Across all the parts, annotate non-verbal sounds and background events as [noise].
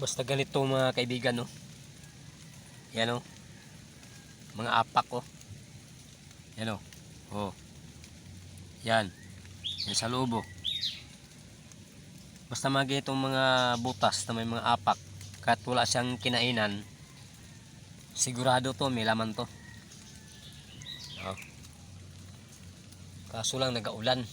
Basta ganito mga kaibigan, no? Yan, oh. Mga apak, oh. Yan, oh. Oh. Yan. Yan sa loob, oh. Basta mga ganitong mga butas na may mga apak, kahit wala siyang kinainan, sigurado to, may laman to. Oh. Kaso lang nagaulan.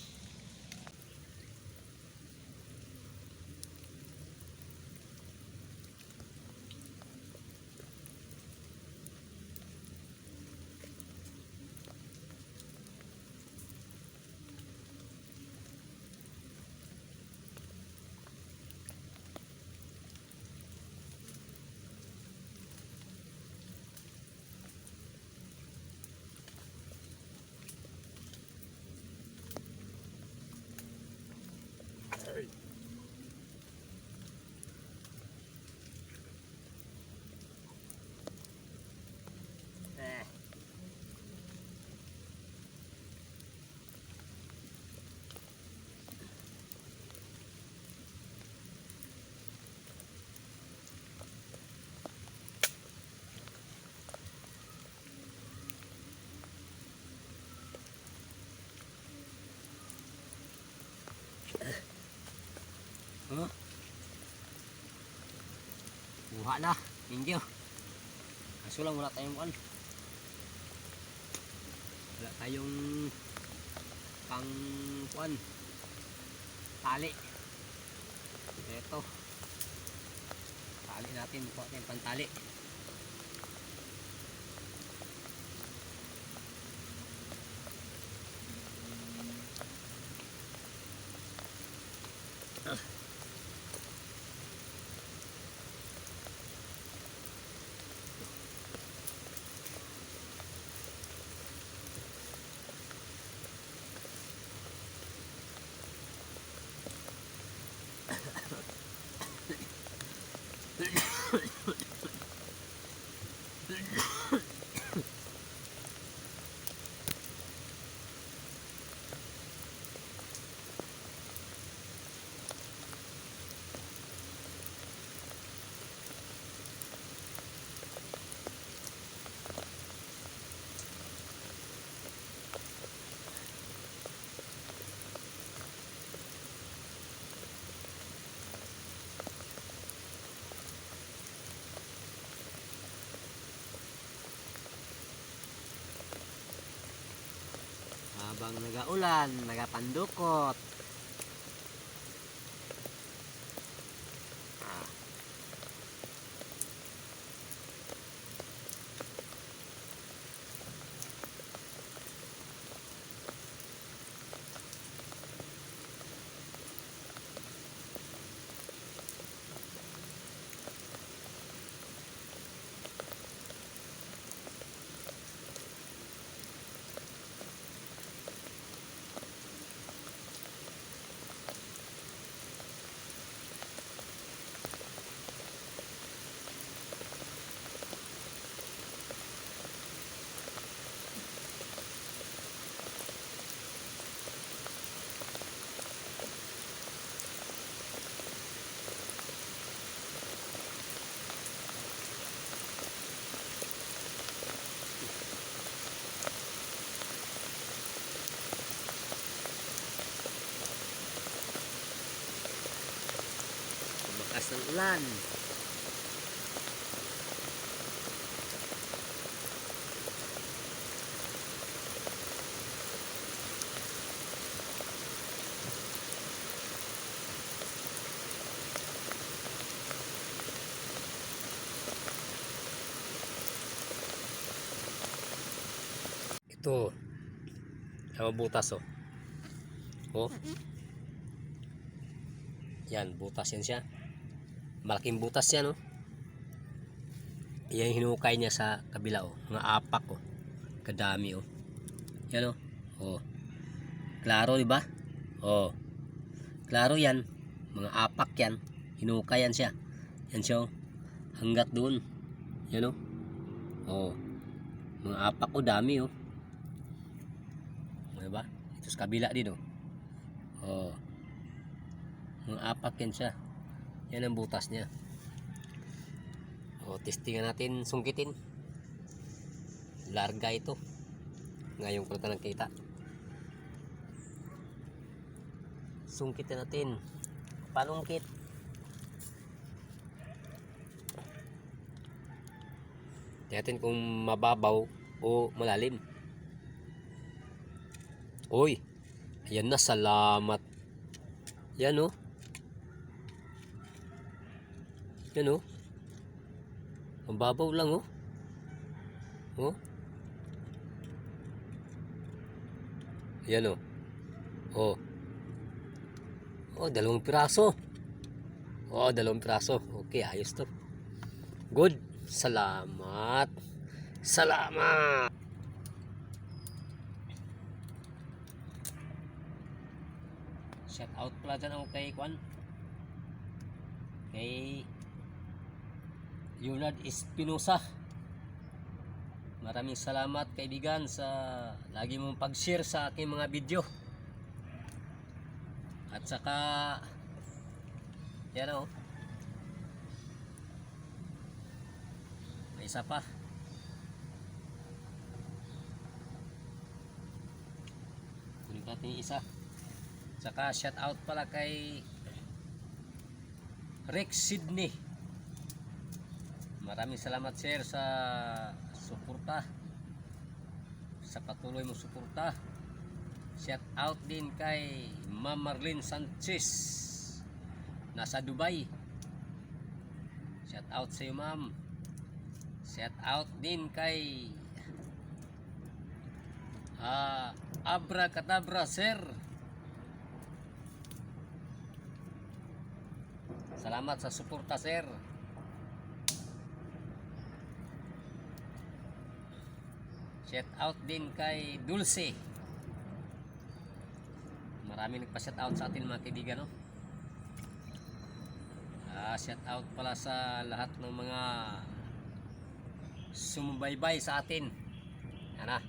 Huh? Buha na. You. Kaso lang wala tayong kan. Wala tayong pang kuan. Tali. Ito. Tali natin. Buka tayong pantali. Habang nagaulan, nagapandukot. Ulan. Ito. Ang butas oh. Oh. Yan, butas yan siya. Malaking butas yan, oh. Yan hinukay niya sa kabila, oh. Mga apak, oh. Kadami, oh. Yan, oh. Oh. Klaro, di ba? Oh. Klaro yan. Mga apak yan. Hinukay yan siya. Yan siya, oh. Hanggat doon. Yan, oh. Oh. Mga apak, oh. Dami, oh. Di ba? Ito sa kabila din, oh. Oh. Mga apak yan siya. Yan ang butas niya. O, testingan natin sungkitin. Larga ito. Ngayon ko lang nakita. Sungkitin natin. Panungkit. Tingnan kung mababaw o malalim. Uy, ayan na, salamat. Yan oh. Yan oh. Ang babaw lang oh. Oh. Yan oh. Oh. Oh, dalawang piraso. Oh, dalawang piraso. Okay, ayos to. Good. Salamat. Salamat. Shout out pala dyan ako kay Kwan. Kay Yunad Espinosa. Maraming salamat kaibigan sa lagi mong pag-share sa aking mga video. At saka yan o. May isa pa. Kunin natin isa. Saka shout out pala kay Rex Sydney. Maraming salamat sir sa suporta. Sa patuloy mo suporta. Shout out din kay Ma'am Marlene Sanchez. Nasa Dubai. Shout out sa iyo ma'am. Shout out din kay ah Abra Kadabra sir. Salamat sa suporta sir. Shout out din kay Dulce. Marami nagpa-shout out sa atin mga kaibigan no. Ah, shout out pala sa lahat ng mga sumubaybay sa atin. Yan na.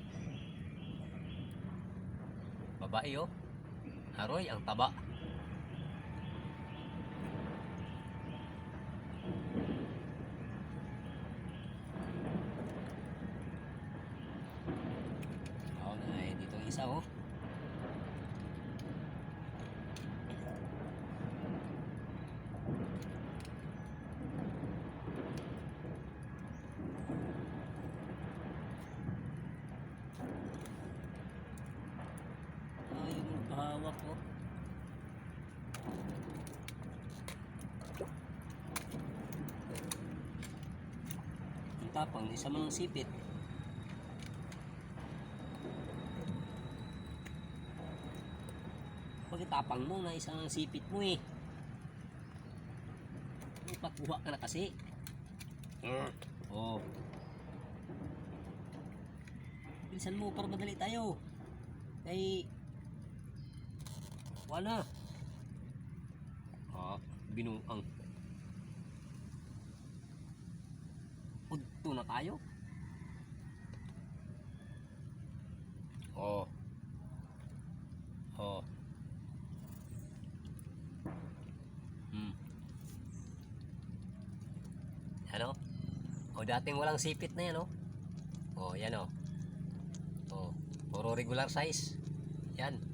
Babae oh. Aroy, ang taba. Oo na, eh, dito ang isa oh. Ay, yung kahawak ko. Ang tapang, isa mang sipit. Pagkatapang mo na isang sipit mo eh. Pakuha ka na kasi. Oh. Bilisan mo para madali tayo. Kay wala. Ah, binuang. Udto na tayo. Oh. Oh. Hmm. Ano? O dating walang sipit na yan, oh. Oh, yan, oh. Oh, puro regular size. Yan.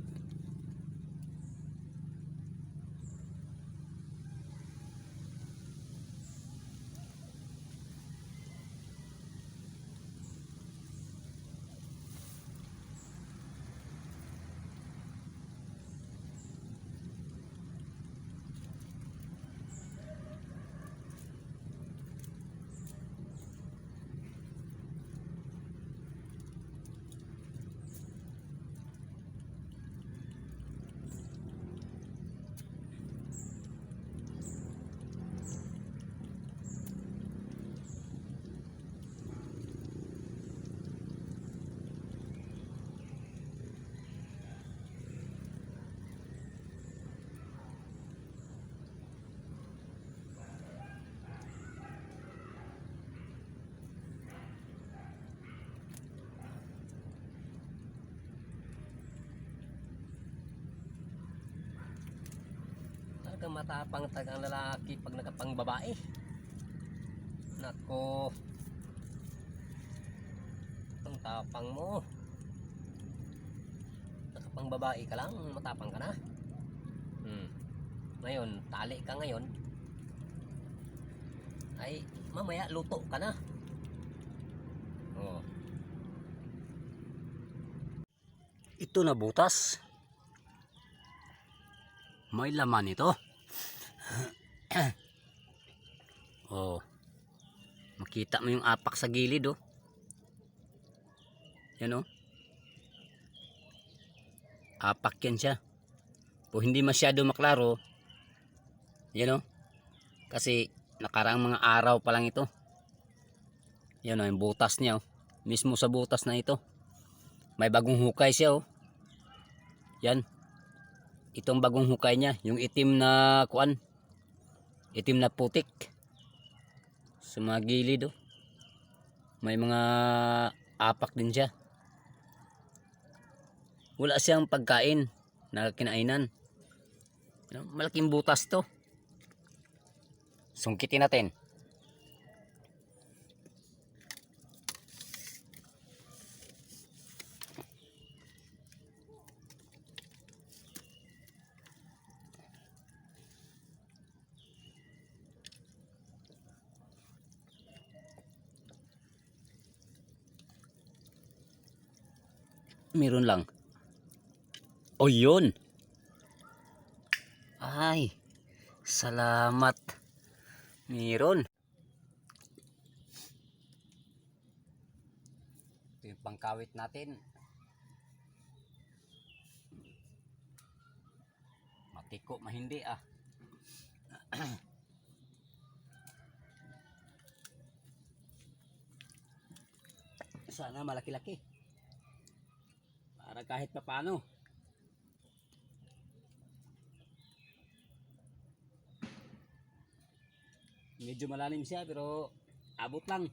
Talagang matapang talagang lalaki pag nakapang babae. Nako. Ang tapang mo. Nakapang babae ka lang, matapang ka na. Hmm. Ngayon, tali ka ngayon. Ay, mamaya luto ka na. Oh. Ito na butas. May laman ito. [coughs] oh. Makita mo yung apak sa gilid oh. Yan oh. Apak yan siya. Kung hindi masyado maklaro, yan oh. Kasi nakaraang mga araw pa lang ito. Yan oh, yung butas niya oh. Mismo sa butas na ito. May bagong hukay siya oh. Yan. Itong bagong hukay niya, yung itim na kuan. Itim na putik. Sa mga gilid oh. May mga apak din siya. Wala siyang pagkain na kinainan. Ano, Malaking butas to. Sungkitin natin. Meron lang. O yun. Ay. Salamat. Meron. Ito yung pangkawit natin. Matiko, mahindi ah. [clears throat] Sana malaki-laki. Para kahit papano. Medyo malalim siya pero abot lang.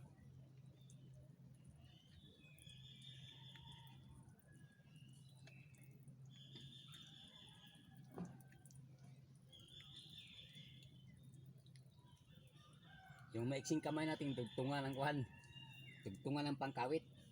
Yung maiksing kamay natin tugtungan ng kuhan. Tugtungan ng pangkawit.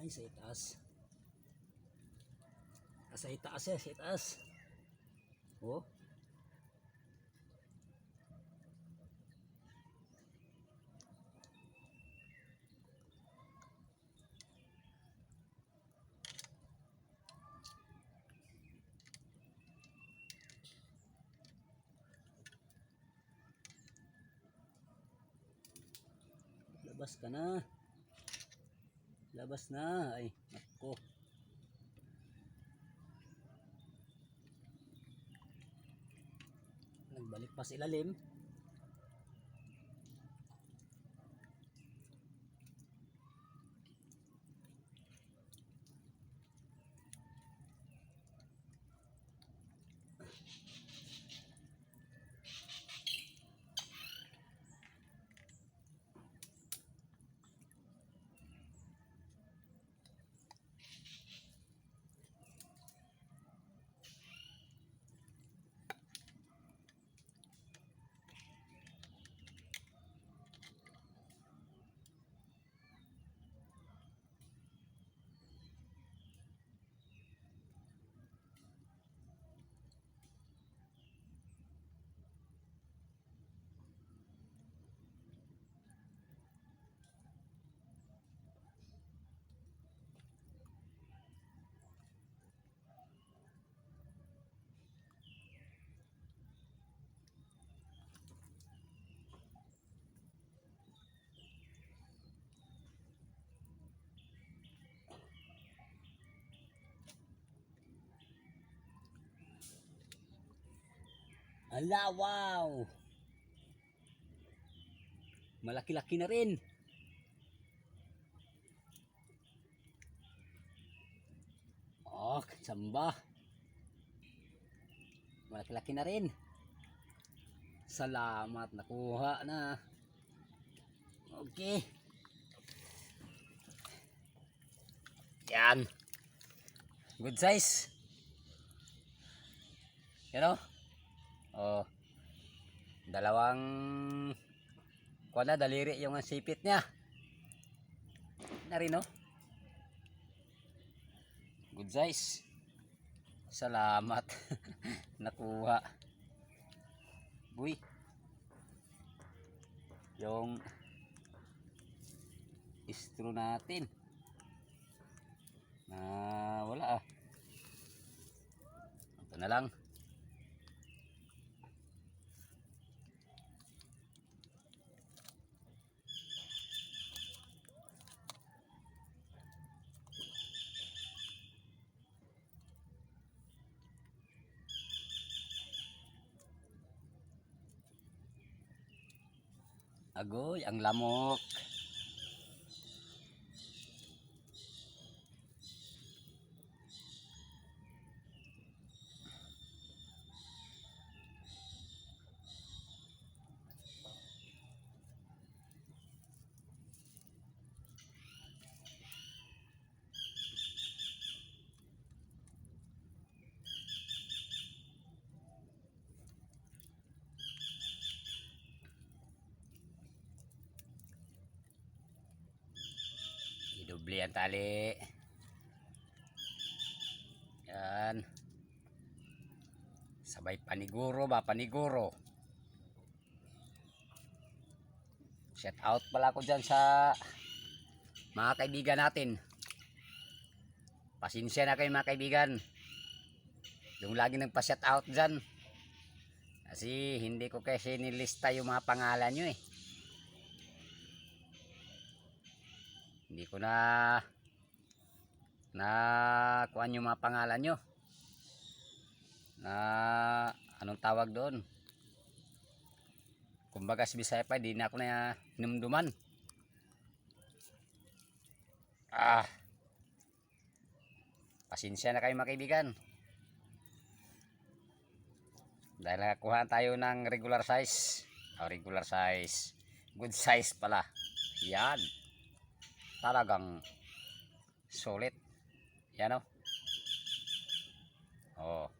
Ay, sa itaas. Ah, Sa itaas eh, sa itaas. Oh. Labas ka na labas na. Ay nako. Nagbalik pa sa ilalim Thank Ala, wow! Malaki-laki na rin. Oh, samba. Malaki-laki na rin. Salamat, nakuha na. Okay. Yan. Good size. Yan o. Oh. Dalawang kuha na, daliri yung sipit niya. Na rin oh. Good size. Salamat. [laughs] Nakuha. Buy. Yung istro natin. Na wala ah. Ito na lang. Agoy, ang lamok. Idubli ang tali. Yan. Sabay paniguro ba? Paniguro. Shout out pala ko dyan sa mga kaibigan natin. Pasensya na kayo mga kaibigan. Yung lagi nagpa-shout out dyan. Kasi hindi ko kasi nilista yung mga pangalan nyo eh. Ko na na kuan yung mga pangalan nyo. Na anong tawag doon? Kumbaga sa Bisaya pa, di na ako na numduman. Ah. Pasensya na kayo mga kaibigan. Dahil nakakuha tayo ng regular size. O regular size. Good size pala. Yan talagang sulit. Yan o oh